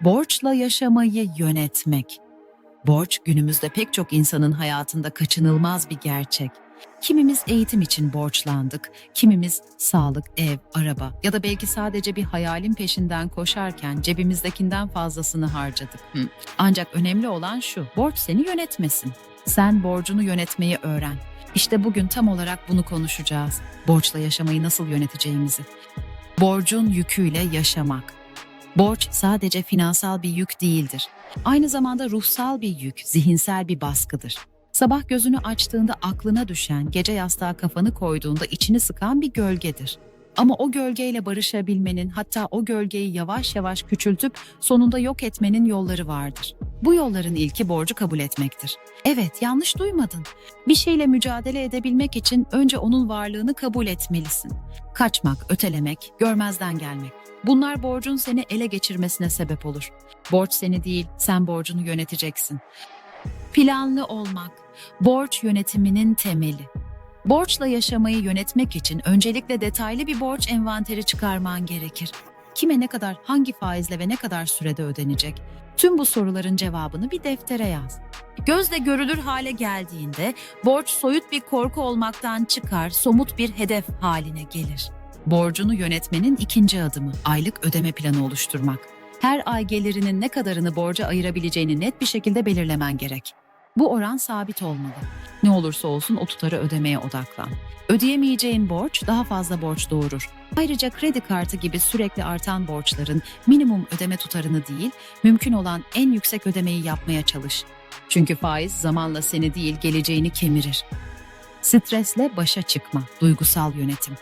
Borçla yaşamayı yönetmek. Borç günümüzde pek çok insanın hayatında kaçınılmaz bir gerçek. Kimimiz eğitim için borçlandık, kimimiz sağlık, ev, araba ya da belki sadece bir hayalin peşinden koşarken cebimizdekinden fazlasını harcadık. Hı. Ancak önemli olan şu, borç seni yönetmesin. Sen borcunu yönetmeyi öğren. İşte bugün tam olarak bunu konuşacağız. Borçla yaşamayı nasıl yöneteceğimizi. Borcun yüküyle yaşamak. Borç sadece finansal bir yük değildir. Aynı zamanda ruhsal bir yük, zihinsel bir baskıdır. Sabah gözünü açtığında aklına düşen, gece yastığa kafanı koyduğunda içini sıkan bir gölgedir. Ama o gölgeyle barışabilmenin, hatta o gölgeyi yavaş yavaş küçültüp sonunda yok etmenin yolları vardır. Bu yolların ilki borcu kabul etmektir. Evet, yanlış duymadın. Bir şeyle mücadele edebilmek için önce onun varlığını kabul etmelisin. Kaçmak, ötelemek, görmezden gelmek. Bunlar borcun seni ele geçirmesine sebep olur. Borç seni değil, sen borcunu yöneteceksin. Planlı olmak, borç yönetiminin temeli. Borçla yaşamayı yönetmek için öncelikle detaylı bir borç envanteri çıkarman gerekir. Kime ne kadar, hangi faizle ve ne kadar sürede ödenecek? Tüm bu soruların cevabını bir deftere yaz. Gözle görülür hale geldiğinde borç soyut bir korku olmaktan çıkar, somut bir hedef haline gelir. Borcunu yönetmenin ikinci adımı aylık ödeme planı oluşturmak. Her ay gelirinin ne kadarını borca ayırabileceğini net bir şekilde belirlemen gerek. Bu oran sabit olmalı. Ne olursa olsun o tutarı ödemeye odaklan. Ödeyemeyeceğin borç daha fazla borç doğurur. Ayrıca kredi kartı gibi sürekli artan borçların minimum ödeme tutarını değil, mümkün olan en yüksek ödemeyi yapmaya çalış. Çünkü faiz zamanla seni değil geleceğini kemirir. Stresle başa çıkma, duygusal yönetim.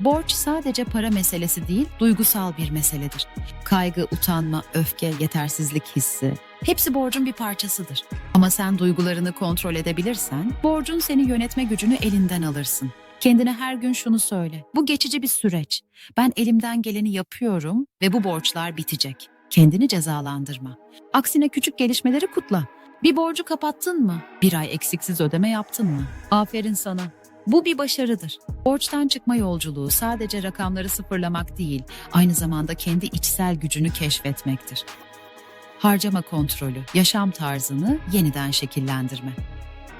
Borç sadece para meselesi değil, duygusal bir meseledir. Kaygı, utanma, öfke, yetersizlik hissi hepsi borcun bir parçasıdır. Ama sen duygularını kontrol edebilirsen, borcun seni yönetme gücünü elinden alırsın. Kendine her gün şunu söyle. Bu geçici bir süreç. Ben elimden geleni yapıyorum ve bu borçlar bitecek. Kendini cezalandırma. Aksine küçük gelişmeleri kutla. Bir borcu kapattın mı? Bir ay eksiksiz ödeme yaptın mı? Aferin sana. Bu bir başarıdır. Borçtan çıkma yolculuğu sadece rakamları sıfırlamak değil, aynı zamanda kendi içsel gücünü keşfetmektir. Harcama kontrolü, yaşam tarzını yeniden şekillendirme.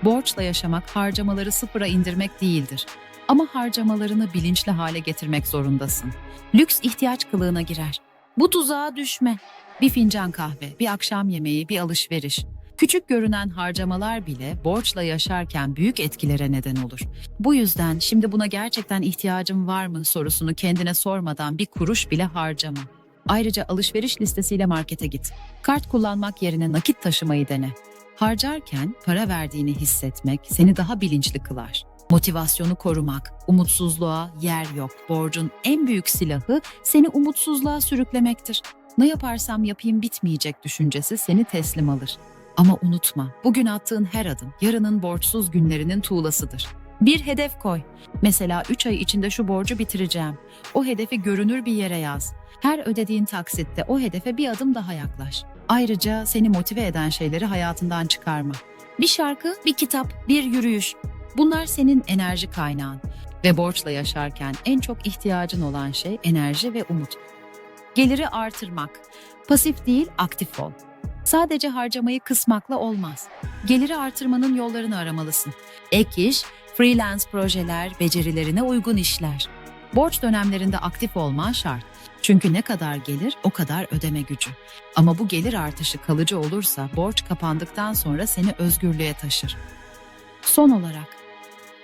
Borçla yaşamak harcamaları sıfıra indirmek değildir. Ama harcamalarını bilinçli hale getirmek zorundasın. Lüks ihtiyaç kılığına girer. Bu tuzağa düşme. Bir fincan kahve, bir akşam yemeği, bir alışveriş. Küçük görünen harcamalar bile borçla yaşarken büyük etkilere neden olur. Bu yüzden şimdi buna gerçekten ihtiyacım var mı sorusunu kendine sormadan bir kuruş bile harcama. Ayrıca alışveriş listesiyle markete git. Kart kullanmak yerine nakit taşımayı dene. Harcarken para verdiğini hissetmek seni daha bilinçli kılar. Motivasyonu korumak, umutsuzluğa yer yok. Borcun en büyük silahı seni umutsuzluğa sürüklemektir. Ne yaparsam yapayım bitmeyecek düşüncesi seni teslim alır. Ama unutma, bugün attığın her adım yarının borçsuz günlerinin tuğlasıdır. Bir hedef koy. Mesela 3 ay içinde şu borcu bitireceğim. O hedefi görünür bir yere yaz. Her ödediğin taksitte o hedefe bir adım daha yaklaş. Ayrıca seni motive eden şeyleri hayatından çıkarma. Bir şarkı, bir kitap, bir yürüyüş. Bunlar senin enerji kaynağın. Ve borçla yaşarken en çok ihtiyacın olan şey enerji ve umut. Geliri artırmak. Pasif değil, aktif ol. Sadece harcamayı kısmakla olmaz. Geliri artırmanın yollarını aramalısın. Ek iş, freelance projeler, becerilerine uygun işler. Borç dönemlerinde aktif olman şart. Çünkü ne kadar gelir o kadar ödeme gücü. Ama bu gelir artışı kalıcı olursa borç kapandıktan sonra seni özgürlüğe taşır. Son olarak,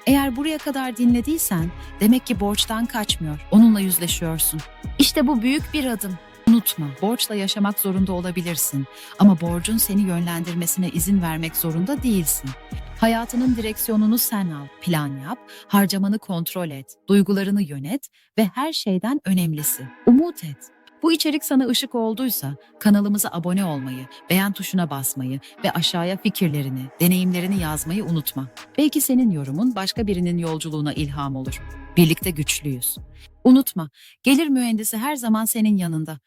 eğer buraya kadar dinlediysen demek ki borçtan kaçmıyor, onunla yüzleşiyorsun. İşte bu büyük bir adım. Unutma, borçla yaşamak zorunda olabilirsin ama borcun seni yönlendirmesine izin vermek zorunda değilsin. Hayatının direksiyonunu sen al, plan yap, harcamanı kontrol et, duygularını yönet ve her şeyden önemlisi, umut et. Bu içerik sana ışık olduysa kanalımıza abone olmayı, beğen tuşuna basmayı ve aşağıya fikirlerini, deneyimlerini yazmayı unutma. Belki senin yorumun başka birinin yolculuğuna ilham olur. Birlikte güçlüyüz. Unutma, gelir mühendisi her zaman senin yanında.